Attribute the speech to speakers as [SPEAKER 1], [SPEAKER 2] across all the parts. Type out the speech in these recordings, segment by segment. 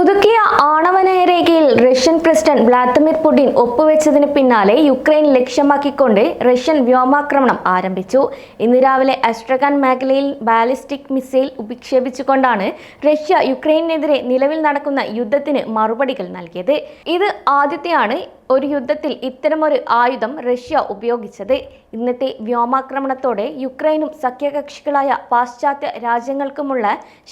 [SPEAKER 1] പുതുക്കിയ ആണവനയരേഖയിൽ Russian president Vladimir Putin ഒപ്പുവെച്ചതിന് പിന്നാലെ യുക്രൈൻ ലക്ഷ്യമാക്കിക്കൊണ്ട് റഷ്യൻ വ്യോമാക്രമണം ആരംഭിച്ചു. ഇന്ന് രാവിലെ അസ്ട്രഖാൻ മേഖലയിൽ ബാലിസ്റ്റിക് മിസൈൽ ഉപക്ഷേപിച്ചുകൊണ്ടാണ് റഷ്യ യുക്രൈനെതിരെ നിലവിൽ നടക്കുന്ന യുദ്ധത്തിന് മറുപടികൾ നൽകിയത്. ഇത് ആദ്യത്തെയാണ് ഒരു യുദ്ധത്തിൽ ഇത്തരമൊരു ആയുധം റഷ്യ ഉപയോഗിച്ചത്. ഇന്നത്തെ വ്യോമാക്രമണത്തോടെ യുക്രൈനും സഖ്യകക്ഷികളായ പാശ്ചാത്യ രാജ്യങ്ങൾക്കുമുള്ള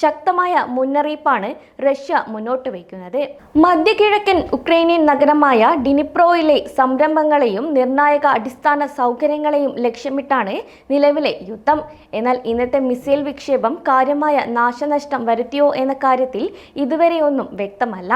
[SPEAKER 1] ശക്തമായ മുന്നറിയിപ്പാണ് റഷ്യ മുന്നോട്ട് വയ്ക്കുന്നത്. മധ്യകിഴക്കൻ ഉക്രൈനിയൻ നഗരമായ ഡിനിപ്രോയിലെ സംരംഭങ്ങളെയും നിർണായക അടിസ്ഥാന സൗകര്യങ്ങളെയും ലക്ഷ്യമിട്ടാണ് നിലവിലെ യുദ്ധം. എന്നാൽ ഇന്നത്തെ മിസൈൽ വിക്ഷേപം കാര്യമായ നാശനഷ്ടം വരുത്തിയോ എന്ന കാര്യത്തിൽ ഇതുവരെയൊന്നും വ്യക്തമല്ല.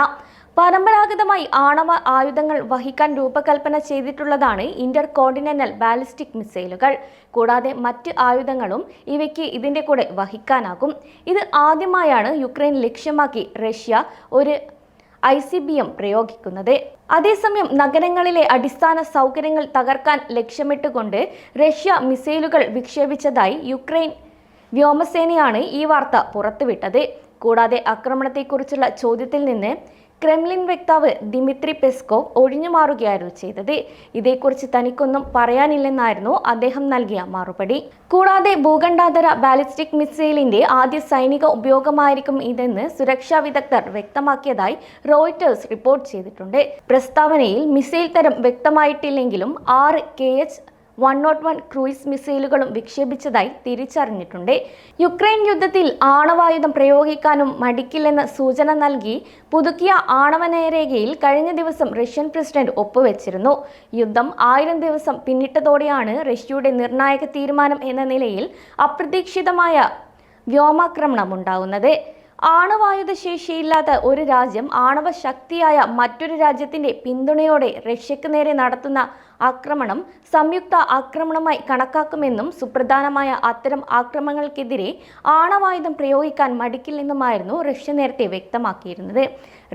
[SPEAKER 1] പരമ്പരാഗതമായി ആണവ ആയുധങ്ങൾ വഹിക്കാൻ രൂപകൽപ്പന ചെയ്തിട്ടുള്ളതാണ് ഇന്റർ കോണ്ടിനെന്റൽ ബാലിസ്റ്റിക് മിസൈലുകൾ. കൂടാതെ മറ്റ് ആയുധങ്ങളും ഇവയ്ക്ക് ഇതിന്റെ കൂടെ വഹിക്കാനാകും. ഇത് ആദ്യമായാണ് യുക്രൈൻ ലക്ഷ്യമാക്കി റഷ്യ ഒരു ഐ സി ബി എം പ്രയോഗിക്കുന്നത്. അതേസമയം നഗരങ്ങളിലെ അടിസ്ഥാന സൗകര്യങ്ങൾ തകർക്കാൻ ലക്ഷ്യമിട്ടുകൊണ്ട് റഷ്യ മിസൈലുകൾ വിക്ഷേപിച്ചതായി യുക്രൈൻ വ്യോമസേനയാണ് ഈ വാർത്ത പുറത്തുവിട്ടത്. കൂടാതെ ആക്രമണത്തെക്കുറിച്ചുള്ള ചോദ്യത്തിൽ നിന്ന് ക്രെംലിൻ വക്താവ് ദിമിത്രി പെസ്കോവ് ഒഴിഞ്ഞു മാറുകയായിരുന്നു ചെയ്തത്. ഇതേക്കുറിച്ച് തനിക്കൊന്നും പറയാനില്ലെന്നായിരുന്നു അദ്ദേഹം നൽകിയ മറുപടി. കൂടാതെ ഭൂഖണ്ഡാന്തര ബാലിസ്റ്റിക് മിസൈലിന്റെ ആദ്യ സൈനിക ഉപയോഗമായിരിക്കും ഇതെന്ന് സുരക്ഷാ വിദഗ്ധർ വ്യക്തമാക്കിയതായി റോയിറ്റേഴ്സ് റിപ്പോർട്ട് ചെയ്തിട്ടുണ്ട്. പ്രസ്താവനയിൽ മിസൈൽ തരം വ്യക്തമായിട്ടില്ലെങ്കിലും ആറ് K H one nought one cruise മിസൈലുകളും വിക്ഷേപിച്ചതായി തിരിച്ചറിഞ്ഞിട്ടുണ്ട്. യുക്രൈൻ യുദ്ധത്തിൽ ആണവായുധം പ്രയോഗിക്കാനും മടിക്കില്ലെന്ന സൂചന നൽകി പുതുക്കിയ ആണവ നേരേഖയിൽ കഴിഞ്ഞ ദിവസം റഷ്യൻ പ്രസിഡന്റ് ഒപ്പുവെച്ചിരുന്നു. യുദ്ധം ആയിരം ദിവസം പിന്നിട്ടതോടെയാണ് റഷ്യയുടെ നിർണായക തീരുമാനം എന്ന നിലയിൽ അപ്രതീക്ഷിതമായ വ്യോമാക്രമണം ഉണ്ടാകുന്നത് ആണവായുധ ശേഷിയില്ലാത്ത ഒരു രാജ്യം ആണവ ശക്തിയായ മറ്റൊരു രാജ്യത്തിന്റെ പിന്തുണയോടെ റഷ്യക്ക് നേരെ നടത്തുന്ന ആക്രമണം സംയുക്ത ആക്രമണമായി കണക്കാക്കുമെന്നും സുപ്രധാനമായ അത്തരം ആക്രമണങ്ങൾക്കെതിരെ ആണവായുധം പ്രയോഗിക്കാൻ മടിക്കില്ലെന്നുമായിരുന്നു റഷ്യ നേരത്തെ വ്യക്തമാക്കിയിരുന്നത്.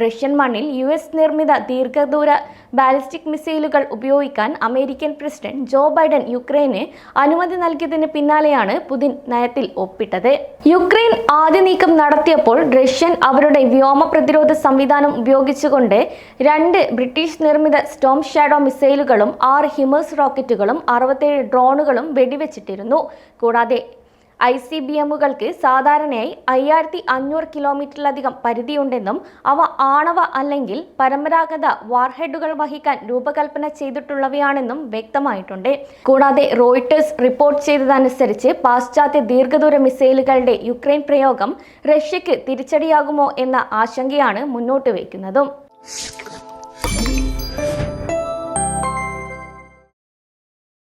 [SPEAKER 1] റഷ്യൻ മണ്ണിൽ യു എസ് നിർമ്മിത ദീർഘദൂര ബാലിസ്റ്റിക് മിസൈലുകൾ ഉപയോഗിക്കാൻ അമേരിക്കൻ പ്രസിഡന്റ് ജോ ബൈഡൻ യുക്രൈന് അനുമതി നൽകിയതിന് പിന്നാലെയാണ് പുതിൻ നയത്തിൽ ഒപ്പിട്ടത്. യുക്രൈൻ ആദ്യ നീക്കം നടത്തിയപ്പോൾ റഷ്യൻ അവരുടെ വ്യോമ പ്രതിരോധ സംവിധാനം ഉപയോഗിച്ചുകൊണ്ട് രണ്ട് ബ്രിട്ടീഷ് നിർമ്മിത സ്റ്റോം ഷാഡോ മിസൈലുകളും ആറ് ഹിമേഴ്സ് റോക്കറ്റുകളും അറുപത്തേഴ് ഡ്രോണുകളും വെടിവെച്ചിട്ടിരുന്നു. കൂടാതെ ഐ സി ബി എമ്മുകൾക്ക് സാധാരണയായി അയ്യായിരത്തി അഞ്ഞൂറ് കിലോമീറ്ററിലധികം പരിധിയുണ്ടെന്നും അവ ആണവ അല്ലെങ്കിൽ പരമ്പരാഗത വാർഹെഡുകൾ വഹിക്കാൻ രൂപകൽപ്പന ചെയ്തിട്ടുള്ളവയാണെന്നും വ്യക്തമായിട്ടുണ്ട്. കൂടാതെ റോയിട്ടേഴ്സ് റിപ്പോർട്ട് ചെയ്തതനുസരിച്ച് പാശ്ചാത്യ ദീർഘദൂര മിസൈലുകളുടെ യുക്രൈൻ പ്രയോഗം റഷ്യക്ക് തിരിച്ചടിയാകുമോ എന്ന ആശങ്കയാണ് മുന്നോട്ട് വയ്ക്കുന്നതും.